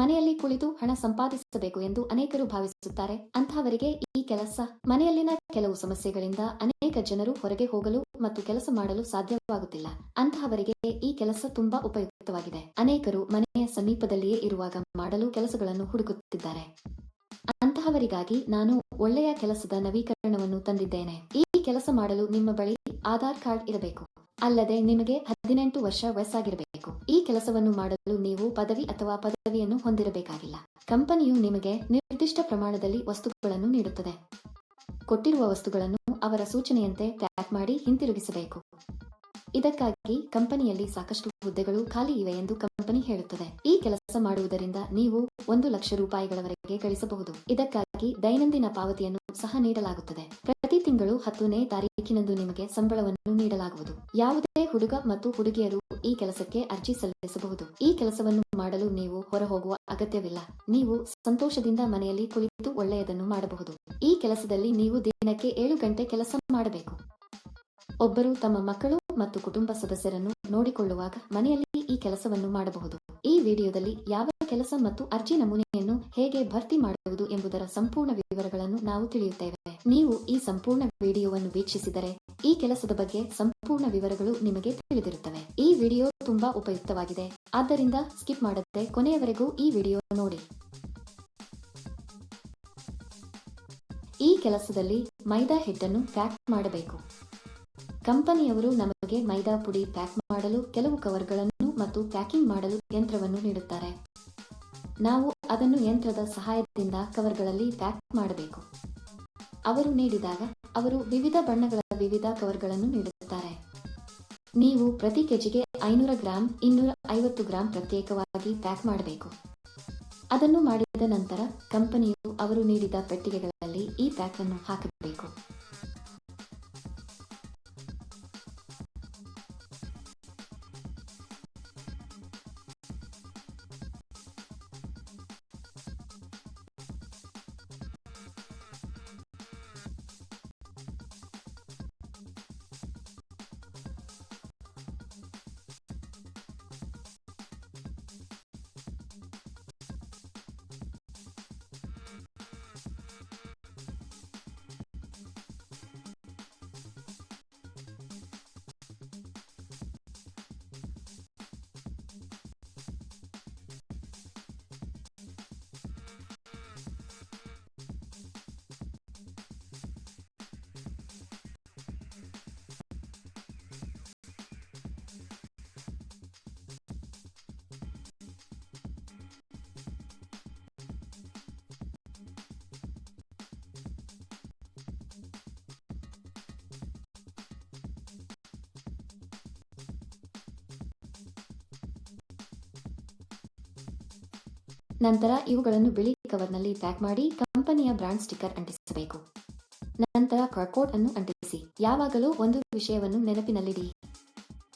ಮನೆಯಲ್ಲಿ ಕುಳಿತು ಹಣ ಸಂಪಾದಿಸಬೇಕು ಎಂದು ಅನೇಕರು ಭಾವಿಸುತ್ತಾರೆ. ಅಂತಹವರಿಗೆ ಈ ಕೆಲಸ ಮನೆಯಲ್ಲಿನ ಕೆಲವು ಸಮಸ್ಯೆಗಳಿಂದ ಅನೇಕ ಜನರು ಹೊರಗೆ ಹೋಗಲು ಮತ್ತು ಕೆಲಸ ಮಾಡಲು ಸಾಧ್ಯವಾಗುತ್ತಿಲ್ಲ. ಅಂತಹವರಿಗೆ ಈ ಕೆಲಸ ತುಂಬಾ ಉಪಯುಕ್ತವಾಗಿದೆ. ಅನೇಕರು ಮನೆಯ ಸಮೀಪದಲ್ಲಿಯೇ ಇರುವಾಗ ಮಾಡಲು ಕೆಲಸಗಳನ್ನು ಹುಡುಕುತ್ತಿದ್ದಾರೆ. ಅಂತಹವರಿಗಾಗಿ ನಾನು ಒಳ್ಳೆಯ ಕೆಲಸದ ನವೀಕರಣವನ್ನು ತಂದಿದ್ದೇನೆ. ಈ ಕೆಲಸ ಮಾಡಲು ನಿಮ್ಮ ಬಳಿ ಆಧಾರ್ ಕಾರ್ಡ್ ಇರಬೇಕು. ಅಲ್ಲದೆ ನಿಮಗೆ ಹದಿನೆಂಟು ವರ್ಷ ವಯಸ್ಸಾಗಿರಬೇಕು. ಈ ಕೆಲಸವನ್ನು ಮಾಡಲು ನೀವು ಪದವಿ ಅಥವಾ ಪದವಿಯನ್ನು ಹೊಂದಿರಬೇಕಾಗಿಲ್ಲ. ಕಂಪನಿಯು ನಿಮಗೆ ನಿರ್ದಿಷ್ಟ ಪ್ರಮಾಣದಲ್ಲಿ ವಸ್ತುಗಳನ್ನು ನೀಡುತ್ತದೆ. ಕೊಟ್ಟಿರುವ ವಸ್ತುಗಳನ್ನು ಅವರ ಸೂಚನೆಯಂತೆ ಪ್ಯಾಕ್ ಮಾಡಿ ಹಿಂತಿರುಗಿಸಬೇಕು. ಇದಕ್ಕಾಗಿ ಕಂಪನಿಯಲ್ಲಿ ಸಾಕಷ್ಟು ಹುದ್ದೆಗಳು ಖಾಲಿ ಇವೆ ಎಂದು ಕಂಪನಿ ಹೇಳುತ್ತದೆ. ಈ ಕೆಲಸ ಮಾಡುವುದರಿಂದ ನೀವು ಒಂದು ಲಕ್ಷ ರೂಪಾಯಿಗಳವರೆಗೆ ಗಳಿಸಬಹುದು. ಇದಕ್ಕಾಗಿ ದೈನಂದಿನ ಪಾವತಿಯನ್ನು ಸಹ ನೀಡಲಾಗುತ್ತದೆ. ಪ್ರತಿ ತಿಂಗಳು ಹತ್ತನೇ ತಾರೀಕಿನಂದು ನಿಮಗೆ ಸಂಬಳವನ್ನು ನೀಡಲಾಗುವುದು. ಯಾವುದೇ ಹುಡುಗ ಮತ್ತು ಹುಡುಗಿಯರು ಈ ಕೆಲಸಕ್ಕೆ ಅರ್ಜಿ ಸಲ್ಲಿಸಬಹುದು. ಈ ಕೆಲಸವನ್ನು ಮಾಡಲು ನೀವು ಹೊರ ಹೋಗುವ ಅಗತ್ಯವಿಲ್ಲ. ನೀವು ಸಂತೋಷದಿಂದ ಮನೆಯಲ್ಲಿ ಕುಳಿತು ಒಳ್ಳೆಯದನ್ನು ಮಾಡಬಹುದು. ಈ ಕೆಲಸದಲ್ಲಿ ನೀವು ದಿನಕ್ಕೆ ಏಳು ಗಂಟೆ ಕೆಲಸ ಮಾಡಬೇಕು. ಒಬ್ಬರು ತಮ್ಮ ಮಕ್ಕಳು ಮತ್ತು ಕುಟುಂಬ ಸದಸ್ಯರನ್ನು ನೋಡಿಕೊಳ್ಳುವಾಗ ಮನೆಯಲ್ಲಿ ಈ ಕೆಲಸವನ್ನು ಮಾಡಬಹುದು. ಈ ವಿಡಿಯೋದಲ್ಲಿ ಯಾವ ಕೆಲಸ ಮತ್ತು ಅರ್ಜಿ ನಮೂನೆಯನ್ನು ಹೇಗೆ ಭರ್ತಿ ಮಾಡುವುದು ಎಂಬುದರ ಸಂಪೂರ್ಣ ವಿವರಗಳನ್ನು ನಾವು ತಿಳಿಯುತ್ತೇವೆ. ನೀವು ಈ ಸಂಪೂರ್ಣ ವಿಡಿಯೋವನ್ನು ವೀಕ್ಷಿಸಿದರೆ ಈ ಕೆಲಸದ ಬಗ್ಗೆ ಸಂಪೂರ್ಣ ವಿವರಗಳು ನಿಮಗೆ ತಿಳಿದಿರುತ್ತವೆ. ಈ ವಿಡಿಯೋ ತುಂಬಾ ಉಪಯುಕ್ತವಾಗಿದೆ. ಆದ್ದರಿಂದ ಸ್ಕಿಪ್ ಮಾಡದೆ ಕೊನೆಯವರೆಗೂ ಈ ವಿಡಿಯೋ ನೋಡಿ. ಈ ಕೆಲಸದಲ್ಲಿ ಮೈದಾ ಹಿಟ್ಟನ್ನು ಪ್ಯಾಕ್ ಮಾಡಬೇಕು. ಕಂಪನಿಯವರು ನಮಗೆ ಮೈದಾ ಪುಡಿ ಪ್ಯಾಕ್ ಮಾಡಲು ಕೆಲವು ಕವರ್ಗಳನ್ನು ಮತ್ತು ಪ್ಯಾಕಿಂಗ್ ಮಾಡಲು ಯಂತ್ರವನ್ನು ನೀಡುತ್ತಾರೆ. ನಾವು ಅದನ್ನು ಯಂತ್ರದ ಸಹಾಯದಿಂದ ಕವರ್ಗಳಲ್ಲಿ ಪ್ಯಾಕ್ ಮಾಡಬೇಕು. ಅವರು ನೀಡಿದಾಗ ಅವರು ವಿವಿಧ ಬಣ್ಣಗಳ ವಿವಿಧ ಕವರ್ಗಳನ್ನು ನೀಡುತ್ತಾರೆ. ನೀವು ಪ್ರತಿ ಕೆಜಿಗೆ ಐನೂರ ಗ್ರಾಂ, ಇನ್ನೂರ ಐವತ್ತು ಗ್ರಾಂ ಪ್ರತ್ಯೇಕವಾಗಿ ಪ್ಯಾಕ್ ಮಾಡಬೇಕು. ಅದನ್ನು ಮಾಡಿದ ನಂತರ ಕಂಪನಿಯು ಅವರು ನೀಡಿದ ಪೆಟ್ಟಿಗೆಗಳಲ್ಲಿ ಈ ಪ್ಯಾಕ್ ಅನ್ನು ಹಾಕಬೇಕು. ನಂತರ ಇವುಗಳನ್ನು ಬಿಳಿ ಕವರ್ನಲ್ಲಿ ಪ್ಯಾಕ್ ಮಾಡಿ ಕಂಪನಿಯ ಬ್ರಾಂಡ್ ಸ್ಟಿಕ್ಕರ್ ಅಂಟಿಸಬೇಕು. ನಂತರ ಕರ್ಕೋಟ್ ಅನ್ನು ಅಂಟಿಸಿ. ಯಾವಾಗಲೂ ಒಂದು ವಿಷಯವನ್ನು ನೆನಪಿನಲ್ಲಿಡಿ.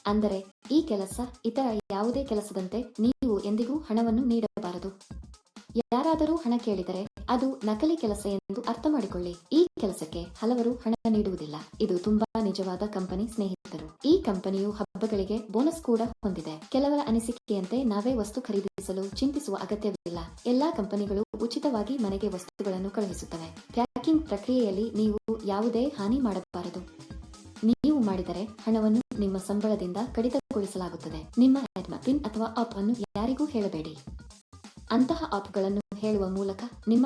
ಅಂದರೆ, ಈ ಕೆಲಸ ಇತರ ಯಾವುದೇ ಕೆಲಸದಂತೆ ನೀವು ಎಂದಿಗೂ ಹಣವನ್ನು ನೀಡಬಾರದು. ಯಾರಾದರೂ ಹಣ ಕೇಳಿದರೆ ಅದು ನಕಲಿ ಕೆಲಸ ಎಂದು ಅರ್ಥ ಮಾಡಿಕೊಳ್ಳಿ ಈ ಕೆಲಸಕ್ಕೆ ಹಲವರು ಹಣ ನೀಡುವುದಿಲ್ಲ. ಇದು ತುಂಬಾ ನಿಜವಾದ ಕಂಪನಿ ಸ್ನೇಹಿತರು. ಈ ಕಂಪನಿಯು ಹಬ್ಬಗಳಿಗೆ ಬೋನಸ್ ಕೂಡ ಹೊಂದಿದೆ. ಕೆಲವರ ಅನಿಸಿಕೆಯಂತೆ ನಾವೇ ವಸ್ತು ಖರೀದಿಸಲು ಚಿಂತಿಸುವ ಅಗತ್ಯವಿಲ್ಲ. ಎಲ್ಲಾ ಕಂಪನಿಗಳು ಉಚಿತವಾಗಿ ಮನೆಗೆ ವಸ್ತುಗಳನ್ನು ಕಳುಹಿಸುತ್ತವೆ. ಪ್ಯಾಕಿಂಗ್ ಪ್ರಕ್ರಿಯೆಯಲ್ಲಿ ನೀವು ಯಾವುದೇ ಹಾನಿ ಮಾಡಬಾರದು. ನೀವು ಮಾಡಿದರೆ ಹಣವನ್ನು ನಿಮ್ಮ ಸಂಬಳದಿಂದ ಕಡಿತಗೊಳಿಸಲಾಗುತ್ತದೆ. ನಿಮ್ಮ ಪಿನ್ ಅಥವಾ ಆಪ್ ಅನ್ನು ಯಾರಿಗೂ ಹೇಳಬೇಡಿ. ಅಂತಹ ಆಪ್ಗಳನ್ನು ಹೇಳುವ ಮೂಲಕ ನಿಮ್ಮ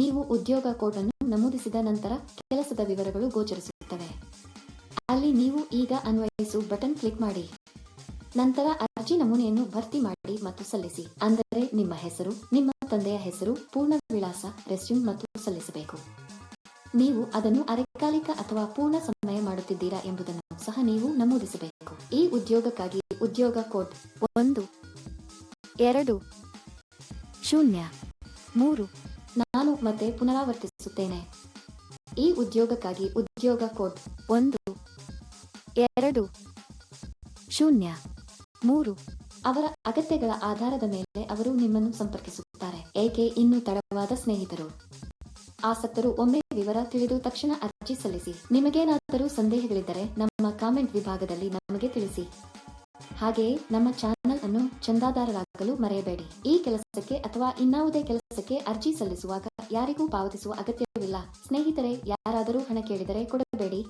ನೀವು ಉದ್ಯೋಗ ಕೋಡ್ ಅನ್ನು ನಮೂದಿಸಿದ ನಂತರ ಕೆಲಸದ ವಿವರಗಳು ಗೋಚರಿಸುತ್ತವೆ. ಅಲ್ಲಿ ನೀವು ಈಗ ಅನ್ವಯಿಸು ಬಟನ್ ಕ್ಲಿಕ್ ಮಾಡಿ. ನಂತರ ಅರ್ಜಿ ನಮೂನೆಯನ್ನು ಭರ್ತಿ ಮಾಡಿ ಮತ್ತು ಸಲ್ಲಿಸಿ. ಅಂದರೆ ನಿಮ್ಮ ಹೆಸರು, ನಿಮ್ಮ ತಂದೆಯ ಹೆಸರು, ಪೂರ್ಣ ವಿಳಾಸ, ರೆಸ್ಯೂಮ್ ಮತ್ತು ಸಲ್ಲಿಸಬೇಕು. ನೀವು ಅದನ್ನು ಅರೆಕಾಲಿಕ ಅಥವಾ ಪೂರ್ಣ ಸಮಯ ಮಾಡುತ್ತಿದ್ದೀರಾ ಎಂಬುದನ್ನು ಸಹ ನೀವು ನಮೂದಿಸಬೇಕು. ಈ ಉದ್ಯೋಗಕ್ಕಾಗಿ ಉದ್ಯೋಗ ಕೋಡ್ ಒಂದು, ಎರಡು, ಶೂನ್ಯ, ಮೂರು ನಾನು ಮತ್ತೆ ಪುನರಾವರ್ತಿಸುತ್ತೇನೆ. ಈ ಉದ್ಯೋಗಕ್ಕಾಗಿ ಉದ್ಯೋಗ ಕೋಡ್ ಒಂದು, ಎರಡು, ಶೂನ್ಯ, ಮೂರು ಅವರ ಅಗತ್ಯಗಳ ಆಧಾರದ ಮೇಲೆ ಅವರು ನಿಮ್ಮನ್ನು ಸಂಪರ್ಕಿಸುತ್ತಾರೆ. ಏಕೆ ಇನ್ನೂ ತಡವಾದ ಸ್ನೇಹಿತರು? ಆಸಕ್ತರು ಒಮ್ಮೆ ವಿವರ ತಿಳಿದು ತಕ್ಷಣ ಅರ್ಜಿ ಸಲ್ಲಿಸಿ. ನಿಮಗೇನಾದರೂ ಸಂದೇಹಗಳಿದ್ದರೆ ನಮ್ಮ ಕಾಮೆಂಟ್ ವಿಭಾಗದಲ್ಲಿ ನಮಗೆ ತಿಳಿಸಿ. ಹಾಗೆಯೇ ನಮ್ಮ ಚಾನೆಲ್ ಅನ್ನು ಚಂದಾದಾರರಾಗಲು ಮರೆಯಬೇಡಿ. ಈ ಕೆಲಸಕ್ಕೆ ಅಥವಾ ಇನ್ನಾವುದೇ ಕೆಲಸಕ್ಕೆ ಅರ್ಜಿ ಸಲ್ಲಿಸುವಾಗ ಯಾರಿಗೂ ಪಾವತಿಸುವ ಅಗತ್ಯವಿಲ್ಲ. ಸ್ನೇಹಿತರೆ, ಯಾರಾದರೂ ಹಣ ಕೇಳಿದರೆ ಕೊಡಬೇಡಿ.